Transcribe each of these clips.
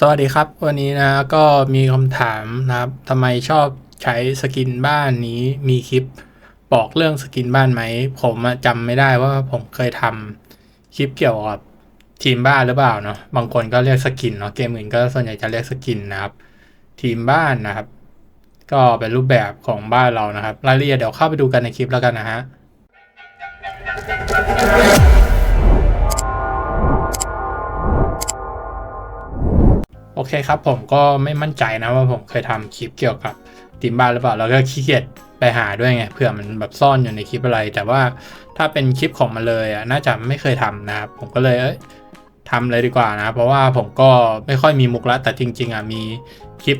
สวัสดีครับ วันนี้นะก็มีคำถามนะครับทำไมชอบใช้สกินบ้านนี้มีคลิปบอกเรื่องสกินบ้านไหม ผมจำไม่ได้ว่าผมเคยทำคลิปเกี่ยวกับทีมบ้านหรือเปล่าเนาะบางคนก็เรียกสกินเนาะเกมอื่นก็ส่วนใหญ่จะเรียกสกินนะครับ ทีมบ้านนะครับ ก็เป็นรูปแบบของบ้านเรานะครับ รายละเอียดเดี๋ยวเข้าไปดูกันในคลิปแล้วกันนะฮะ โอเคครับ ผมก็ไม่มั่นใจนะว่าผมเคยทำคลิปเกี่ยวกับทีมบ้านหรือเปล่า แล้วก็ขี้เกียจไปหาด้วยไงเผื่อมันแบบซ่อนอยู่ในคลิปอะไร แต่ว่าถ้าเป็นคลิปของมันเลยอะน่าจะไม่เคยทำนะครับผมก็เลยเอ้ยทำเลยดีกว่านะ เพราะว่าผมก็ไม่ค่อยมีมุกล้วแต่จริง ๆอะมีคลิป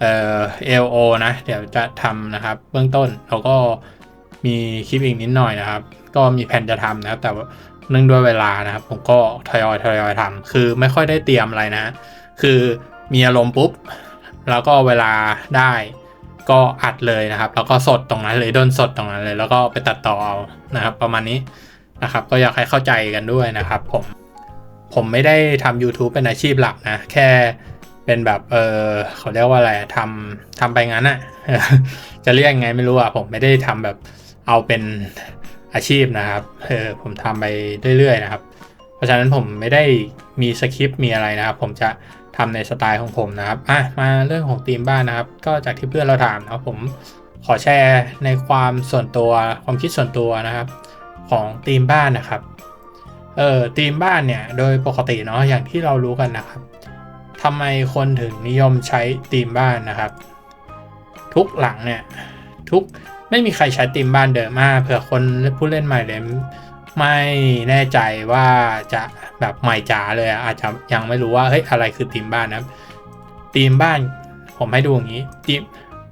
เอ่อ LO นะ เดี๋ยวจะทำนะครับ เบื้องต้นแล้วก็มีคลิปอีกนิดหน่อยนะครับ ก็มีแผนจะทำนะครับ แต่ว่าเนื่องด้วยเวลานะครับ ผมก็ทยอยทยอยทำคือไม่ค่อยได้เตรียมอะไรนะ คือมีอารมณ์ปุ๊บ แล้วก็เวลาได้ก็อัดเลยนะครับ แล้วก็สดตรงนั้นเลยด้นสดตรงนั้นเลย แล้วก็ไปตัดต่อเอานะครับ ประมาณนี้นะครับ ก็อยากให้เข้าใจกันด้วยนะครับ ผมผมไม่ได้ทำ YouTube เป็นอาชีพหลักนะ แค่เป็นแบบ เออเขาเรียกว่าอะไรทำทำไปงั้นอะจะเรียกไงไม่รู้อะผมไม่ได้ทำแบบเอาเป็นอาชีพนะครับ เออผมทำไปเรื่อยๆนะครับ เพราะฉะนั้นผมไม่ได้มีสคริปต์มีอะไรนะครับ ผมจะ ทำในสไตล์ของผมนะครับอะมาเรื่องของธีมบ้านนะครับ ก็จากที่เพื่อนเราถามนะครับผมขอแชร์ในความส่วนตัวความคิดส่วนตัวนะครับ ของธีมบ้านนะครับเออธีมบ้านเนี่ยโดยปกติเนาะอย่างที่เรารู้กันนะครับทำไมคนถึงนิยมใช้ธีมบ้านนะครับ ทุกหลังเนี่ยทุกไม่มีใครใช้ธีมบ้านเดิมมากเผื่อคนผู้เล่นใหม่เลยไม่แน่ใจว่าจะ แบบใหม่จ๋าเลยอะอาจจะยังไม่รู้ว่าเฮ้ยอะไรคือธีมบ้านนะครับธีมบ้านผมให้ดูอย่างนี้ธีม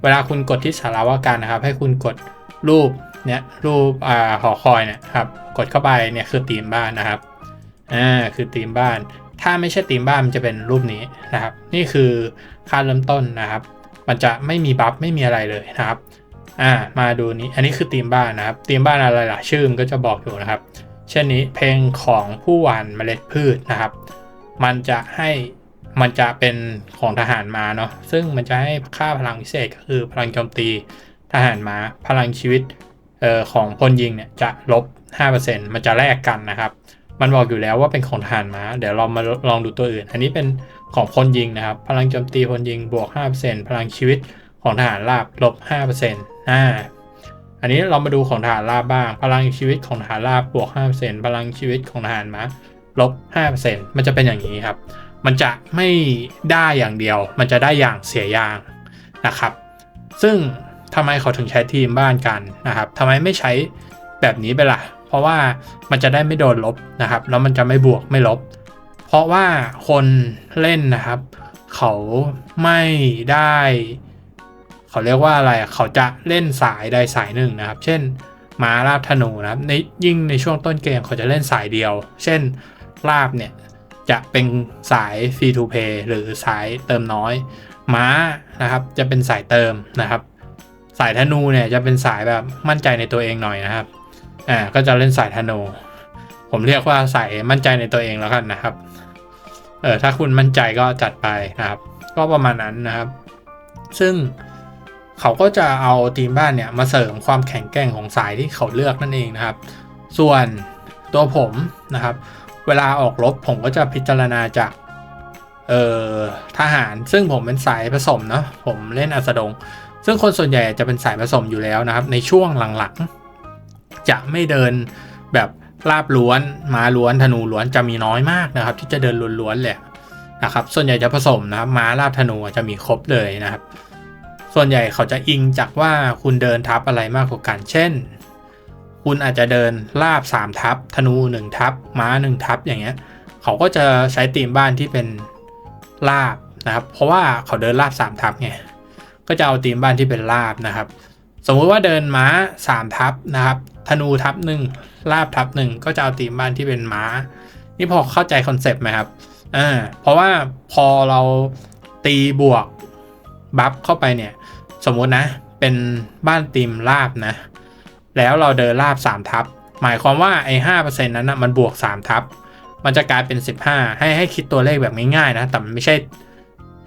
เวลาคุณกดที่สาราว่าการนะครับ ให้คุณกดรูปเนี่ยรูปอ่าหอคอยเนี่ยครับกดเข้าไปเนี่ยคือธีมบ้านนะครับอ่าคือธีมบ้าน ถ้าไม่ใช่ธีมบ้านมันจะเป็นรูปนี้นะครับ นี่คือค่าเริ่มต้นนะครับ มันจะไม่มีบัฟไม่มีอะไรเลยนะครับอ่ามาดูนี้อันนี้คือธีมบ้านนะครับธีมบ้านอะไรล่ะชื่อมันก็จะบอกอยู่นะครับ เช่นนี้เพลงของผู้หว่านเมล็ดพืชนะครับ มันจะให้มันจะเป็นของทหารมาเนาะซึ่งมันจะให้ค่าพลังพิเศษก็คือพลังโจมตีทหารมาพลังชีวิตเอ่อของพลยิงเนี่ยจะลบ 5%มันจะแลกกันนะครับ มันบอกอยู่แล้วว่าเป็นของทหารม้าเดี๋ยวเรามาลองดูตัวอื่น อันนี้เป็นของพลยิงนะครับ พลังโจมตีพลยิงบวก 5%พลังชีวิตของทหารราบลบ5%อ่า อันนี้เรามาดูของทหารราบบ้าง พลังชีวิตของทหารราบบวก5%พลังชีวิตของทหารม้าลบ5%มันจะเป็นอย่างนี้ครับ มันจะไม่ได้อย่างเดียว มันจะได้อย่างเสียอย่างนะครับ ซึ่งทำไมเขาถึงใช้ทีมบ้านกันนะครับทำไมไม่ใช้แบบนี้ไปล่ะ เพราะว่ามันจะได้ไม่โดนลบนะครับ แล้วมันจะไม่บวกไม่ลบ เพราะว่าคนเล่นนะครับ เขาไม่ได้ เขาเรียกว่าอะไรเขาจะเล่นสายใดสายหนึ่งนะครับ เช่นม้าราบธนูนะครับในยิ่งในช่วงต้นเกมเขาจะเล่นสายเดียว เช่นราบเนี่ยจะเป็นสายฟรีทูเพย์หรือสายเติมน้อย ม้านะครับจะเป็นสายเติมนะครับ สายธนูเนี่ยจะเป็นสายแบบมั่นใจในตัวเองหน่อยนะครับอ่าก็จะเล่นสายธนู ผมเรียกว่าสายมั่นใจในตัวเองแล้วกันนะครับเออถ้าคุณมั่นใจก็จัดไปนะครับ ก็ประมาณนั้นนะครับ ซึ่ง เขาก็จะเอาทีมบ้านเนี่ยมาเสริมความแข็งแกร่งของสายที่เขาเลือกนั่นเองนะครับ ส่วนตัวผมนะครับ เวลาออกรบผมก็จะพิจารณาจากเอ่อทหารซึ่งผมเป็นสายผสมเนาะผมเล่นอัสดง ซึ่งคนส่วนใหญ่จะเป็นสายผสมอยู่แล้วนะครับ ในช่วงหลังๆ จะไม่เดินแบบลาบล้วนมาล้วนธนูล้วนจะมีน้อยมากนะครับ ที่จะเดินล้วนๆเลยนะครับ ส่วนใหญ่จะผสมนะครับม้าลาบธนูจะมีครบเลยนะครับ ส่วนใหญ่เขาจะอิงจากว่าคุณเดินทับอะไรมากกว่ากัน เช่น คุณอาจจะเดินลาบ 3 ทับ ธนู 1 ทับ ม้า 1 ทับ อย่างเงี้ย เขาก็จะใช้ตีมบ้านที่เป็นลาบนะครับ เพราะว่าเขาเดินลาบ 3 ทับไง ก็จะเอาตีมบ้านที่เป็นลาบนะครับ สมมุติว่าเดินม้า 3 ทับนะครับ ธนูทับหนึ่งลาบทับหนึ่งก็จะเอาตีมบ้านที่เป็นม้า นี่พอเข้าใจคอนเซปต์ไหมครับ อ่า เพราะว่าพอเราตีบวก บัฟเข้าไปเนี่ย สมมุตินะ เป็นบ้านตีมลาบนะ แล้วเราเดินลาบ 3 ทับ หมายความว่าไอ้ห้าเปอร์เซ็นต์นั้นนะมันบวก 3 ทับ มันจะกลายเป็น 15 ให้ให้คิดตัวเลขแบบง่ายๆนะ แต่มันไม่ใช่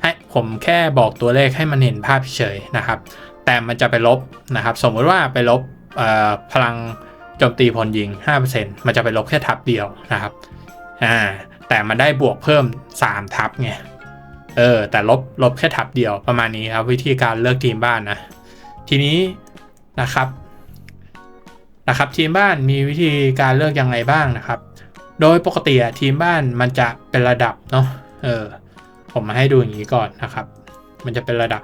ให้ผมแค่บอกตัวเลขให้มันเห็นภาพเฉยนะครับ แต่มันจะไปลบนะครับ สมมุติว่าไปลบเอ่อพลังโจมตีพลยิง 5%มันจะไปลบแค่ทับเดียวนะครับ อ่า แต่มันได้บวกเพิ่ม 3 ทับไง เออ แต่ลบลบแค่ทับเดียวประมาณนี้ครับ วิธีการเลือกทีมบ้านนะ ทีนี้นะครับนะครับทีมบ้านมีวิธีการเลือกยังไงบ้างนะครับ โดยปกติทีมบ้านมันจะเป็นระดับเนาะเออผมมาให้ดูอย่างนี้ก่อนนะครับ มันจะเป็นระดับ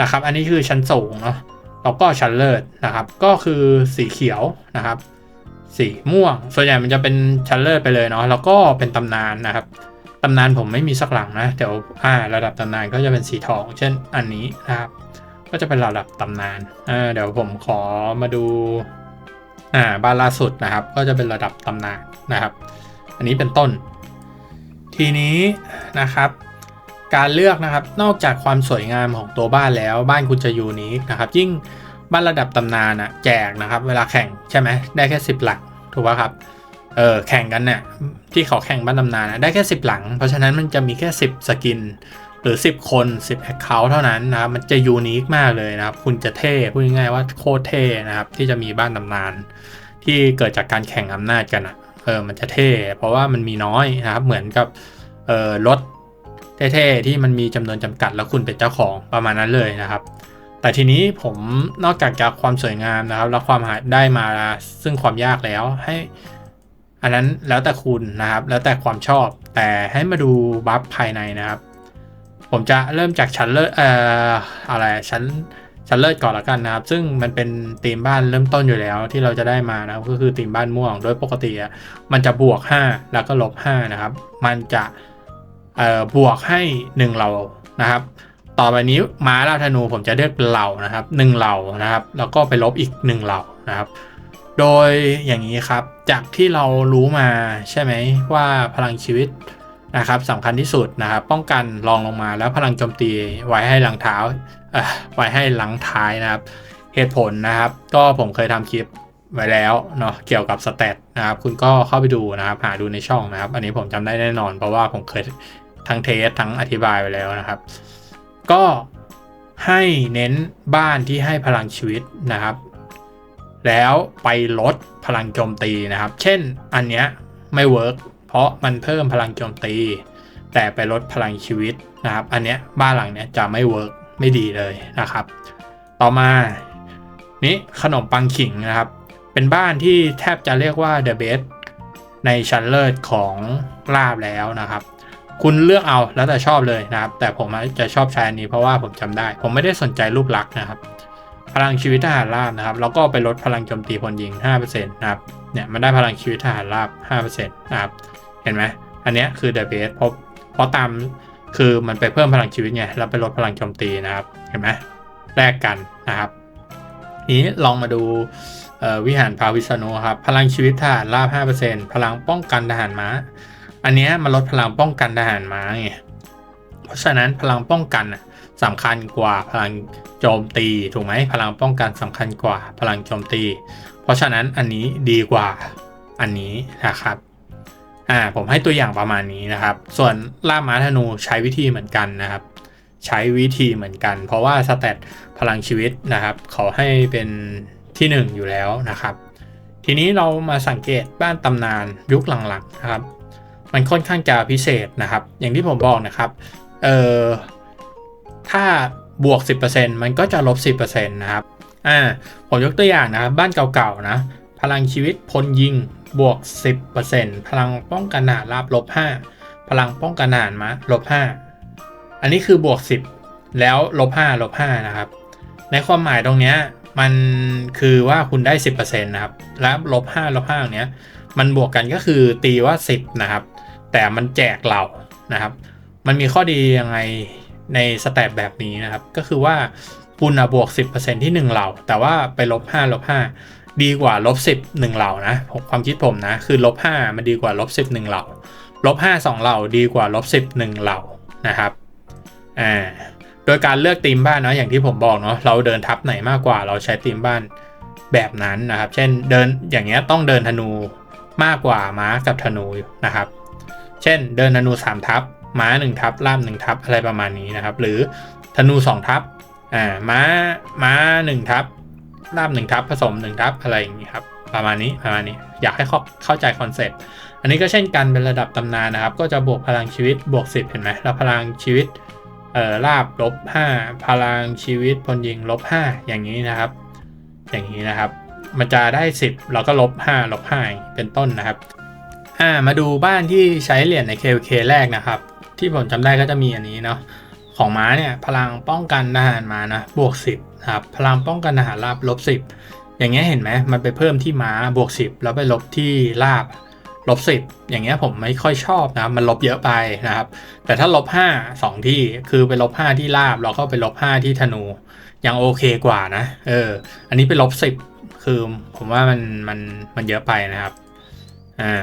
นะครับ อันนี้คือชั้นสูงเนาะแล้วก็ชั้นเลิศนะครับ ก็คือสีเขียวนะครับ สีม่วง ส่วนใหญ่มันจะเป็นชั้นเลิศไปเลยเนาะแล้วก็เป็นตำนานนะครับ ตำนานผมไม่มีสักหลังนะเดี๋ยวอ่าระดับตำนานก็จะเป็นสีทอง เช่นอันนี้นะครับ ก็จะเป็นระดับตำนานอ่าเดี๋ยวผมขอมาดูอ่าบ้านล่าสุดนะครับ ก็จะเป็นระดับตำนานนะครับ อันนี้เป็นต้น ทีนี้นะครับการเลือกนะครับนอกจากความสวยงามของตัวบ้านแล้วบ้านคุณจะยูนิคนะครับ ยิ่งบ้านระดับตำนานอะแจกนะครับ เวลาแข่งใช่ไหมได้แค่ 10 หลังถูกป่ะครับ ออแข่งกันเนี่ยที่เขาแข่งบ้านตำนานนะได้แค่ 10 หลัง เพราะฉะนั้นมันจะมีแค่ 10 สกิน หรือ 10 คน 10 Account เท่านั้นนะครับมันจะยูนิคมากเลยนะครับ คุณจะเท่พูดง่ายๆว่าโคตรเท่นะครับ ที่จะมีบ้านตำนาน ที่เกิดจากการแข่งอำนาจกันอะเออมันจะเท่ เพราะว่ามันมีน้อยนะครับ เหมือนกับเออรถเท่ๆที่มันมีจำนวนจำกัดแล้วคุณเป็นเจ้าของประมาณนั้นเลยนะครับ แต่ทีนี้ผมนอกจากจากความสวยงามนะครับ แล้วความหาได้มาซึ่งความยากแล้วให้ อันนั้นแล้วแต่คุณนะครับ แล้วแต่ความชอบ แต่ให้มาดูบัฟภายในนะครับ ผมจะเริ่มจากชั้นเลิศเอ่ออะไรชั้นชั้นเลิศก่อนละกันนะครับ ซึ่งมันเป็นธีมบ้านเริ่มต้นอยู่แล้วที่เราจะได้มานะก็คือธีมบ้านม่วง โดยปกติอะมันจะบวก 5 แล้วก็ลบ5นะครับ มันจะเอ่อบวกให้ 1 เหล่านะครับ ต่อไปนี้ม้าล่าธนูผมจะเลือกเป็นเหล่านะครับ 1 เหล่านะครับ แล้วก็ไปลบอีก 1 เหล่านะครับ โดยอย่างนี้ครับ จากที่เรารู้มาใช่ไหมว่าพลังชีวิตนะครับสำคัญที่สุดนะครับป้องกันรองลงมาแล้วพลังโจมตีไว้ให้หลังเท้าอ่อไว้ให้หลังท้ายนะครับ เหตุผลนะครับ ก็ผมเคยทำคลิปไว้แล้วเนาะเกี่ยวกับสเตตนะครับ คุณก็เข้าไปดูนะครับ หาดูในช่องนะครับ อันนี้ผมจำได้แน่นอน เพราะว่าผมเคยทั้งเทสทั้งอธิบายไปแล้วนะครับ ก็ให้เน้นบ้านที่ให้พลังชีวิตนะครับ แล้วไปลดพลังโจมตีนะครับ เช่นอันเนี้ยไม่เวิร์กเพราะมันเพิ่มพลังโจมตี แต่ไปลดพลังชีวิตนะครับ อันเนี้ยบ้านหลังเนี้ยจะไม่เวิร์กไม่ดีเลยนะครับ ต่อมานี้ขนมปังขิงนะครับ เป็นบ้านที่แทบจะเรียกว่า The Best ในชั้นเลิศของลาบแล้วนะครับ คุณเลือกเอาแล้วแต่ชอบเลยนะครับ แต่ผมจะชอบใช้อันนี้เพราะว่าผมจำได้ ผมไม่ได้สนใจรูปลักษณ์นะครับ พลังชีวิตทหารราบนะครับ แล้วก็ไปลดพลังโจมตีพลยิง 5%นะครับ เนี่ยมันได้พลังชีวิตทหารราบ 5%นะครับ เห็นไหม อันเนี้ยคือ the base เพราะเพราะตามคือมันไปเพิ่มพลังชีวิตไง แล้วไปลดพลังโจมตีนะครับ เห็นไหมแลกกันนะครับ นี้ลองมาดูวิหารพาวิษณุครับ พลังชีวิตทหารราบ 5%พลังป้องกันทหารม้า อันเนี้ยมันลดพลังป้องกันทหารม้าไง เพราะฉะนั้นพลังป้องกันอะ สำคัญกว่าพลังโจมตีถูกไหมพลังป้องกันสำคัญกว่าพลังโจมตี เพราะฉะนั้นอันนี้ดีกว่าอันนี้นะครับอ่าผมให้ตัวอย่างประมาณนี้นะครับ ส่วนล่าม้าธนูใช้วิธีเหมือนกันนะครับ ใช้วิธีเหมือนกัน เพราะว่าสเตตพลังชีวิตนะครับ เขาให้เป็นที่ 1 อยู่แล้วนะครับ ทีนี้เรามาสังเกตบ้านตำนานยุคหลังๆนะครับ มันค่อนข้างจะพิเศษนะครับ อย่างที่ผมบอกนะครับเอ่อ ถ้าบวก 10%มันก็จะลบ 10%นะครับอ่าผมยกตัวอย่างนะบ้านเก่าๆนะ พลังชีวิตพลยิงบวก 10%พลังป้องกันหนาราบลบ 5 พลังป้องกันหนานมาลบ 5 อันนี้คือบวก 10 แล้วลบ 5 ลบ 5 นะครับ ในความหมายตรงนี้มันคือว่าคุณได้ 10%นะครับ แล้วลบ 5 ลบ5ตรงนี้มันบวกกันก็คือตีว่า 10 นะครับ แต่มันแจกเรานะครับ มันมีข้อดียังไง ในสแตทแบบนี้นะครับ ก็คือว่าคุณบวก 10%ที่ 1 เหล่า แต่ว่าไปลบ5ลบ5ดีกว่าลบ10 1 เหล่านะความคิดผมนะ คือลบ5มันดีกว่าลบ10 1 เหล่าลบ5 2 เหล่าดีกว่าลบ10 1 เหล่านะครับอ่าโดยการเลือกธีมบ้านเนาะอย่างที่ผมบอกเนาะเราเดินทับไหนมากกว่า เราใช้ธีมบ้านแบบนั้นนะครับ เช่นเดินอย่างเงี้ยต้องเดินธนูมากกว่าม้ากับธนูนะครับ เช่นเดินธนู3ทับ ม้าหนึ่งทับลาบหนึ่งทับอะไรประมาณนี้นะครับ หรือธนูสองทับอ่าม้าม้าหนึ่งทับลาบหนึ่งทับผสมหนึ่งทับอะไรอย่างนี้ครับประมาณนี้ประมาณนี้อยากให้เข้าเข้าใจคอนเซปต์อันนี้ก็เช่นกันเป็นระดับตำนานนะครับ ก็จะบวกพลังชีวิตบวก 10 เห็นไหมแล้วพลังชีวิตเอ่อลาบลบ5พลังชีวิตพลยิงลบ5อย่างนี้นะครับ อย่างนี้นะครับ มันจะได้ 10 เราก็ลบ5ลบ5เป็นต้นนะครับอ่ามาดูบ้านที่ใช้เหรียญใน KOK แรกนะครับ ที่ผมจำได้ก็จะมีอันนี้เนาะของม้าเนี่ยพลังป้องกันทหารมานะบวก 10ครับพลังป้องกันทหารราบลบ10 อย่างเงี้ยเห็นไหมมันไปเพิ่มที่ม้าบวก 10 แล้วไปลบที่ราบลบ10 อย่างเงี้ยผมไม่ค่อยชอบนะมันลบเยอะไปนะครับ แต่ถ้าลบ5 2 ที่คือไปลบ5ที่ราบแล้วก็ไปลบ5ที่ธนูยังโอเคกว่านะเอออันนี้ไปลบ10 คือผมว่ามันมันมันเยอะไปนะครับอ่า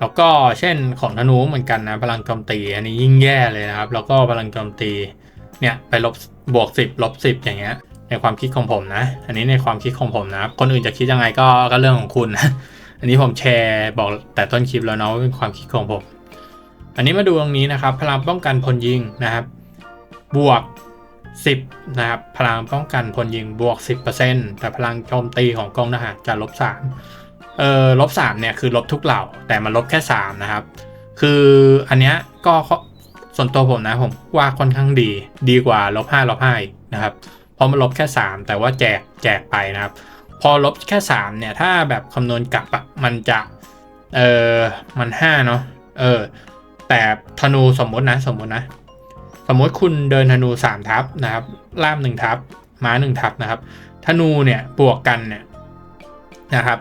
แล้วก็เช่นของธนูเหมือนกันนะพลังโจมตี อันนี้ยิ่งแย่เลยนะครับ แล้วก็พลังโจมตีเนี่ยไปลบบวก 10ลบ10 อย่างเงี้ย ในความคิดของผมนะ อันนี้ในความคิดของผมนะคนอื่นจะคิดยังไงก็ก็เรื่องของคุณนะอันนี้ผมแชร์บอกแต่ต้นคลิปแล้วเนาะว่าเป็นความคิดของผม อันนี้มาดูตรงนี้นะครับ พลังป้องกันพลยิงนะครับ บวก 10 นะครับ พลังป้องกันพลยิงบวก 10%แต่พลังโจมตีของกองทหารจะลบ3 เออลบสามเนี่ยคือลบทุกเหล่า แต่มันลบแค่สามนะครับ คืออันเนี้ยก็ส่วนตัวผมนะผมว่าค่อนข้างดี ดีกว่าลบห้าลบห้านะครับเพราะมันลบแค่สามแต่ว่าแจกแจกไปนะครับ พอลบแค่สามเนี่ยถ้าแบบคำนวณกลับอะมันจะเออมันห้าเนาะเออแต่ธนูสมมตินะสมมตินะ สมมติคุณเดินธนูสามทับนะครับ ล่ามหนึ่งทับม้าหนึ่งทับนะครับ ธนูเนี่ยบวกกันเนี่ยนะครับ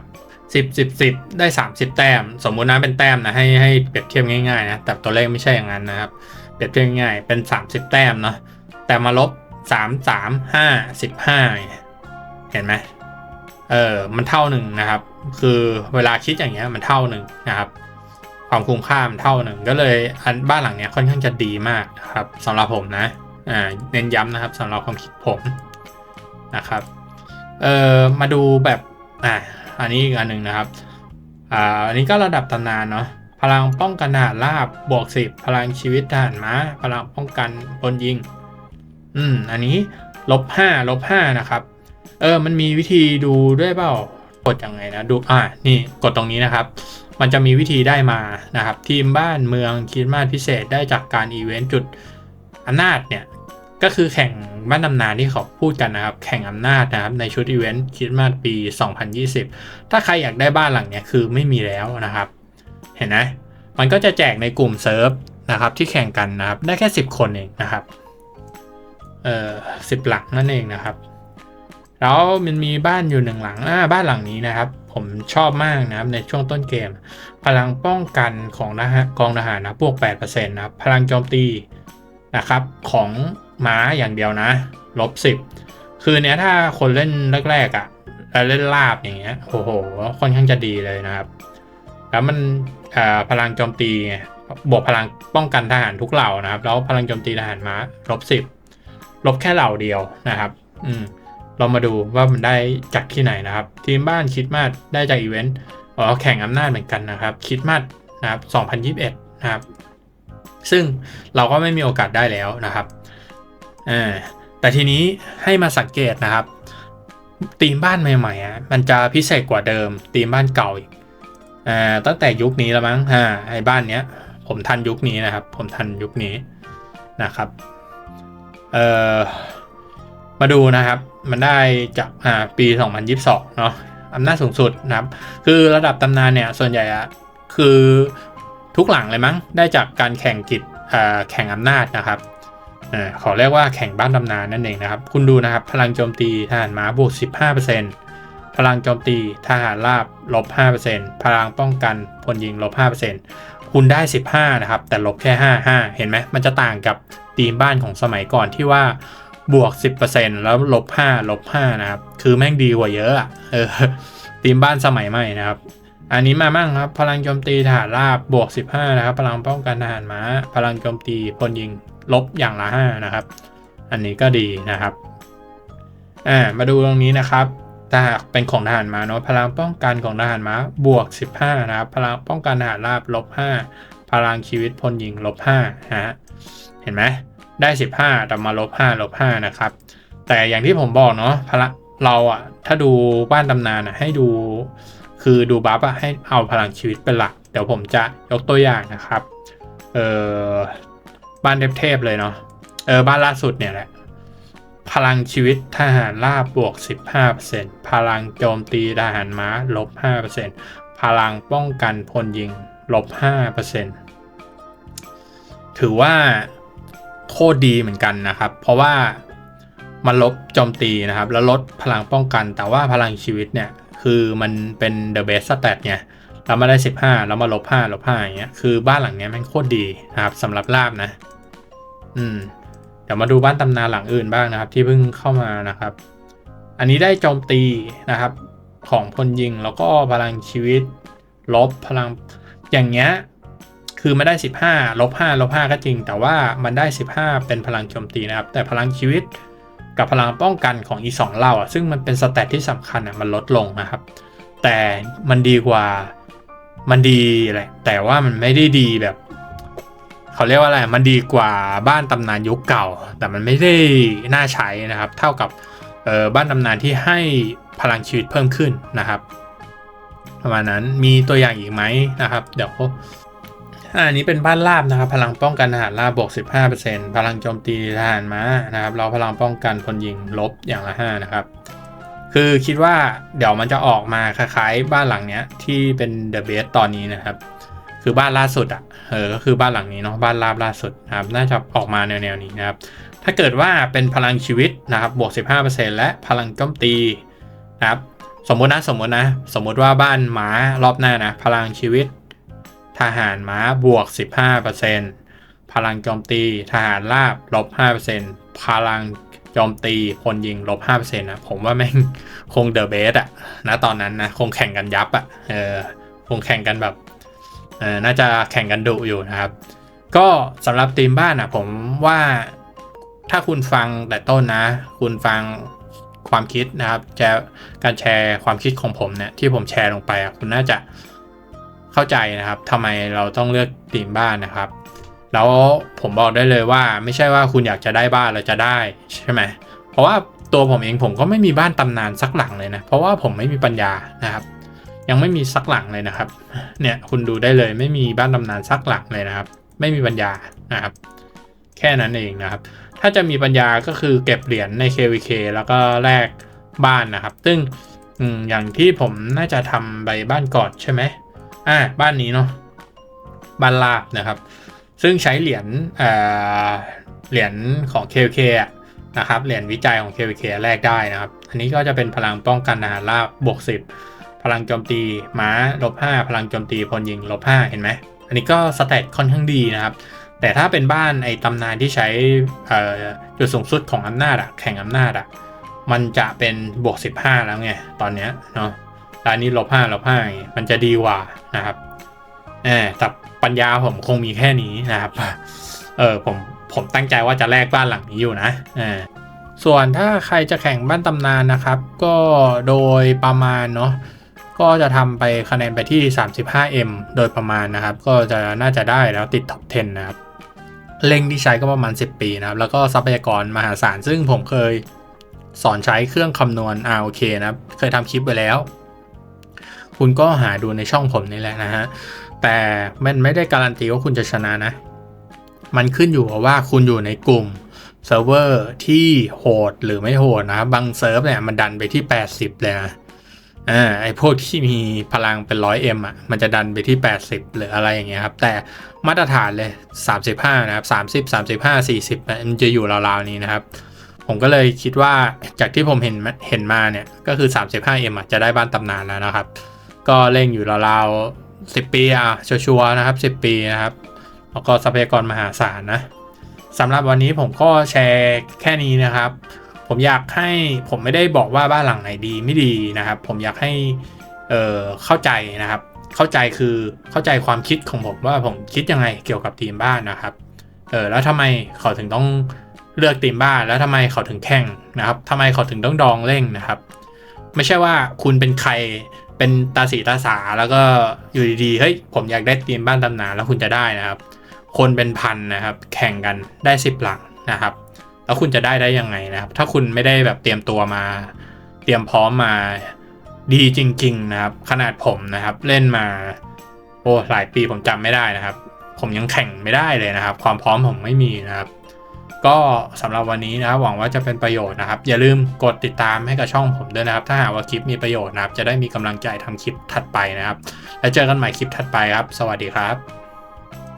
สิบสิบสิบได้สามสิบแต้ม สมมุตินะเป็นแต้มนะให้ให้เปรียบเทียบง่ายๆนะแต่ตัวเลขไม่ใช่อย่างนั้นนะครับ เปรียบเทียบง่ายเป็นสามสิบแต้มเนาะแต่มาลบสามสามห้าสิบห้าเห็นไหมเออมันเท่าหนึ่งนะครับ คือเวลาคิดอย่างเงี้ยมันเท่าหนึ่งนะครับ ความคุ้มค่ามันเท่าหนึ่งก็เลยอันบ้านหลังเนี้ยค่อนข้างจะดีมากนะครับสำหรับผมนะอ่าเน้นย้ำนะครับสำหรับความคิดผมนะครับเออมาดูแบบอ่า อันนี้อีกอันหนึ่งนะครับ อ่า อันนี้ก็ระดับตำนานเนาะ พลังป้องกันทหารราบบวกสิบพลังชีวิตทหารม้า พลังป้องกันพลยิง อืม อันนี้ลบห้าลบห้านะครับ เออ มันมีวิธีดูด้วยเปล่ากดยังไงนะ ดู อ่า นี่ กดตรงนี้นะครับ มันจะมีวิธีได้มานะครับ ทีมบ้านเมืองคิดมาพิเศษได้จากการอีเวนต์จุดอำนาจเนี่ย ก็คือแข่งบ้านตำนานที่เขาพูดกันนะครับ แข่งอำนาจนะครับ ในชุดอีเวนต์คริดมาสปี 2020 ถ้าใครอยากได้บ้านหลังเนี้ยคือไม่มีแล้วนะครับ เห็นไหมมันก็จะแจกในกลุ่มเซิร์ฟนะครับที่แข่งกันนะครับ ได้แค่ 10 คนเองนะครับ เอ่อสิบหลังนั่นเองนะครับ แล้วมันมีบ้านอยู่หนึ่งหลังอ่าบ้านหลังนี้นะครับ ผมชอบมากนะครับในช่วงต้นเกม พลังป้องกันของนะฮะกองทหารนะพวก8%นะครับ พลังโจมตีนะครับของ ม้าอย่างเดียวนะลบสิบคือเนี้ยถ้าคนเล่นแรกๆอะ่ะแล้วเล่นลาบอย่างเงี้ยโอ้โหค่อนข้างจะดีเลยนะครับ แล้วมันพลังโจมตีบวกพลังป้องกันทหารทุกเหล่านะครับ แล้วพลังโจมตีทหารม้าลบสิบลบแค่เหล่าเดียวนะครับ อืมเรามาดูว่ามันได้จากที่ไหนนะครับ ทีมบ้านคิดมาสได้จากอีเวนต์อ๋อแข่งอำนาจเหมือนกันนะครับ คิดมาสนะครับ 2021 นะครับ ซึ่งเราก็ไม่มีโอกาสได้แล้วนะครับ อ่าแต่ทีนี้ให้มาสังเกตนะครับตีมบ้านใหม่ๆอะมันจะพิเศษกว่าเดิมตีมบ้านเก่าอีกอ่าตั้งแต่ยุคนี้แล้วมั้งอ่าไอ้บ้านเนี้ยผมทันยุคนี้นะครับ ผมทันยุคนี้นะครับเอ่อมาดูนะครับ มันได้จากอ่าปี 2022 เนาะอำนาจสูงสุดนะครับ คือระดับตำนานเนี่ยส่วนใหญ่อะคือทุกหลังเลยมั้งได้จากการแข่งกิจแข่งอำนาจนะครับ ขอเรียกว่าแข่งบ้านตำนานนั่นเองนะครับ คุณดูนะครับ พลังโจมตีทหารม้าบวก 15%พลังโจมตีทหารราบลบ 5%พลังป้องกันพลยิงลบ 5%คุณได้ 15 นะครับ แต่ลบแค่ 5 5 เห็นไหมมันจะต่างกับทีมบ้านของสมัยก่อนที่ว่าบวก 10%แล้วลบ 5 ลบ 5 นะครับ คือแม่งดีกว่าเยอะอะเออทีมบ้านสมัยใหม่นะครับ อันนี้มามั่งครับ พลังโจมตีทหารราบบวก 15 นะครับ พลังป้องกันทหารม้า พลังโจมตีพลยิง ลบอย่างละ5นะครับ อันนี้ก็ดีนะครับอ่ามาดูตรงนี้นะครับถ้าหากเป็นของทหารม้าเนาะพลังป้องกันของทหารม้าบวก 15 นะครับ พลังป้องกันทหารราบลบ5พลังชีวิตพลยิงลบห้าฮะเห็นไหมได้ 15 แต่มาลบ5ลบ5นะครับ แต่อย่างที่ผมบอกเนาะพละเราอะถ้าดูบ้านตำนานอะให้ดูคือดูบัฟอะให้เอาพลังชีวิตเป็นหลัก เดี๋ยวผมจะยกตัวอย่างนะครับ เอ่อ บ้านเทพๆเลยเนาะเออบ้านล่าสุดเนี่ยแหละ พลังชีวิตทหารราบบวก 15%พลังโจมตีทหารม้าลบ 5%พลังป้องกันพลยิงลบ 5%ถือว่าโคตรดีเหมือนกันนะครับ เพราะว่ามันลบโจมตีนะครับ แล้วลดพลังป้องกัน แต่ว่าพลังชีวิตเนี่ย คือมันเป็น the best stat ไง เรามาได้ 15แล้วมาลบ5ลบ5อย่างเงี้ยคือบ้านหลังเนี้ยม่งโคตรดีนะครับสำหรับลาบนะ อืมเดี๋ยวมาดูบ้านตำนานหลังอื่นบ้างนะครับ ที่เพิ่งเข้ามานะครับ อันนี้ได้โจมตีนะครับ ของพลยิงแล้วก็พลังชีวิต ลบพลังอย่างเงี้ยคือไม่ได้ 15ลบ5ลบ5ก็จริง แต่ว่ามันได้ 15 เป็นพลังโจมตีนะครับ แต่พลังชีวิตกับพลังป้องกันของอีสองเล่าอะซึ่งมันเป็นสเตตที่สำคัญอะมันลดลงนะครับ แต่มันดีกว่า มันดีแหละแต่ว่ามันไม่ได้ดีแบบเขาเรียกว่าอะไร มันดีกว่าบ้านตำนานยุคเก่า แต่มันไม่ได้น่าใช้นะครับ เท่ากับออบ้านตำนานที่ให้พลังชีวิตเพิ่มขึ้นนะครับ ประมาณนั้น มีตัวอย่างอีกไหมนะครับ เดี๋ยว อันนี้เป็นบ้านราบนะครับ พลังป้องกันทหารราบบวก 15%พลังโจมตีทหารม้านะครับ เราพลังป้องกันพลยิงลบอย่างละ 5 นะครับ คือคิดว่าเดี๋ยวมันจะออกมาคล้ายๆ บ้านหลังเนี้ยที่เป็นเดอะเบสตอนนี้นะครับ คือบ้านล่าสุดอะเออก็คือบ้านหลังนี้เนาะบ้านราบล่าสุดนะครับน่าจะออกมาแนวๆนี้นะครับถ้าเกิดว่าเป็นพลังชีวิตนะครับบวก 15%และพลังโจมตีนะครับสมมตินะสมมตินะ สมมติว่าบ้านหมารอบหน้านะ พลังชีวิต ทหารหมาบวก 15%พลังโจมตี ทหารราบลบ5%พลัง จมตีพลยิงลบ5%นะผมว่าแม่งคงเดอะเบสอะนะตอนนั้นนะคงแข่งกันยับอะเออคงแข่งกันแบบเออน่าจะแข่งกันดุอยู่นะครับ ก็สำหรับทีมบ้านอะผมว่าถ้าคุณฟังแต่ต้นนะ คุณฟังความคิดนะครับจะการแชร์ความคิดของผมเนี่ยที่ผมแชร์ลงไปอะคุณน่าจะเข้าใจนะครับทำไมเราต้องเลือกทีมบ้านนะครับ แล้วผมบอกได้เลยว่า ไม่ใช่ว่าคุณอยากจะได้บ้านเราจะได้ใช่ไหมเพราะว่าตัวผมเองผมก็ไม่มีบ้านตำนานสักหลังเลยนะ เพราะว่าผมไม่มีปัญญานะครับ ยังไม่มีสักหลังเลยนะครับ เนี่ยคุณดูได้เลยไม่มีบ้านตำนานสักหลังเลยนะครับ ไม่มีปัญญานะครับ แค่นั้นเองนะครับ ถ้าจะมีปัญญาก็คือเก็บเหรียญใน KVK แล้วก็แลกบ้านนะครับ ซึ่งอย่างที่ผมน่าจะทำใบบ้านกอนใช่ไหมอ่าบ้านนี้เนาะบ้านลาบนะครับ ซึ่งใช้เหรียญเหรียญของ KVK อะนะครับ เหรียญวิจัยของ KVK แลกได้นะครับ อันนี้ก็จะเป็นพลังป้องกันทหาราบบวก10 พลังโจมตีม้าลบ5พลังโจมตีพลยิงลบ5เห็นไหม อันนี้ก็สเตตค่อนข้างดีนะครับ แต่ถ้าเป็นบ้านไอ้ตำนานที่ใช้จุดสูงสุดของอำนาจอะแข่งอำนาจอะมันจะเป็นบวก15 แล้วไงตอนเนี้ยเนาะร้านนี้ลบ5ลบ5มันจะดีกว่านะครับแอบ ปัญญาผมคงมีแค่นี้นะครับ เออผมผมตั้งใจว่าจะแลกบ้านหลังนี้อยู่นะอ่าส่วนถ้าใครจะแข่งบ้านตำนานนะครับ ก็โดยประมาณเนาะก็จะทำไปคะแนนไปที่ 35M โดยประมาณนะครับ ก็จะน่าจะได้แล้วติดท็อป 10 นะครับ เล่งที่ใช้ก็ประมาณ 10 ปีนะครับ แล้วก็ทรัพยากรมหาศาล ซึ่งผมเคยสอนใช้เครื่องคำนวณ ROK นะครับ เคยทำคลิปไปแล้ว คุณก็หาดูในช่องผมนี่แหละนะฮะ แต่มันไม่ได้การันตีว่าคุณจะชนะนะ มันขึ้นอยู่กับว่าคุณอยู่ในกลุ่มเซิร์ฟเวอร์ที่โหดหรือไม่โหดนะ บางเซิร์ฟเนี่ยมันดันไปที่ 80 เลยนะอ่าไอพวกที่มีพลังเป็นร้อยเอ็มอะมันจะดันไปที่ 80 หรืออะไรอย่างเงี้ยครับ แต่มาตรฐานเลย 35 นะครับ 30 35 40มันจะอยู่ราวๆนี้นะครับ ผมก็เลยคิดว่าจากที่ผมเห็นเห็นมาเนี่ย ก็คือ 35M อะจะได้บ้านตำนานแล้วนะครับ ก็เล่งอยู่ราวๆ 10ปีอะชัวร์ๆนะครับ10ปีนะครับ แล้วก็ทรัพยากรมหาศาลนะสำหรับวันนี้ผมก็แชร์แค่นี้นะครับ ผมอยากให้ผมไม่ได้บอกว่าบ้านหลังไหนดีไม่ดีนะครับ ผมอยากให้เเข้าใจนะครับ เข้าใจคือเข้าใจความคิดของผมว่าผมคิดยังไงเกี่ยวกับทีมบ้านนะครับเออแล้วทำไมเขาถึงต้องเลือกทีมบ้าน แล้วทำไมเขาถึงแข่งนะครับทำไมเขาถึงต้องดองเร่งนะครับ ไม่ใช่ว่าคุณเป็นใครเป็นตาสีตาสาแล้วก็อยู่ดีๆเฮ้ยผมอยากได้ทีมบ้านตำนานแล้วคุณจะได้นะครับ คนเป็นพันนะครับ แข่งกันได้สิบหลังนะครับ แล้วคุณจะได้ได้ยังไงนะครับ ถ้าคุณไม่ได้แบบเตรียมตัวมา เตรียมพร้อมมาดีจริง ๆ นะครับ ขนาดผมนะครับ เล่นมา โอ้หลายปีผมจำไม่ได้นะครับ ผมยังแข่งไม่ได้เลยนะครับ ความพร้อมผมไม่มีนะครับ ก็สำหรับวันนี้นะครับหวังว่าจะเป็นประโยชน์นะครับ อย่าลืมกดติดตามให้กับช่องผมด้วยนะครับ ถ้าหากว่าคลิปมีประโยชน์นะครับ จะได้มีกำลังใจทำคลิปถัดไปนะครับ แล้วเจอกันใหม่คลิปถัดไปครับ สวัสดีครับ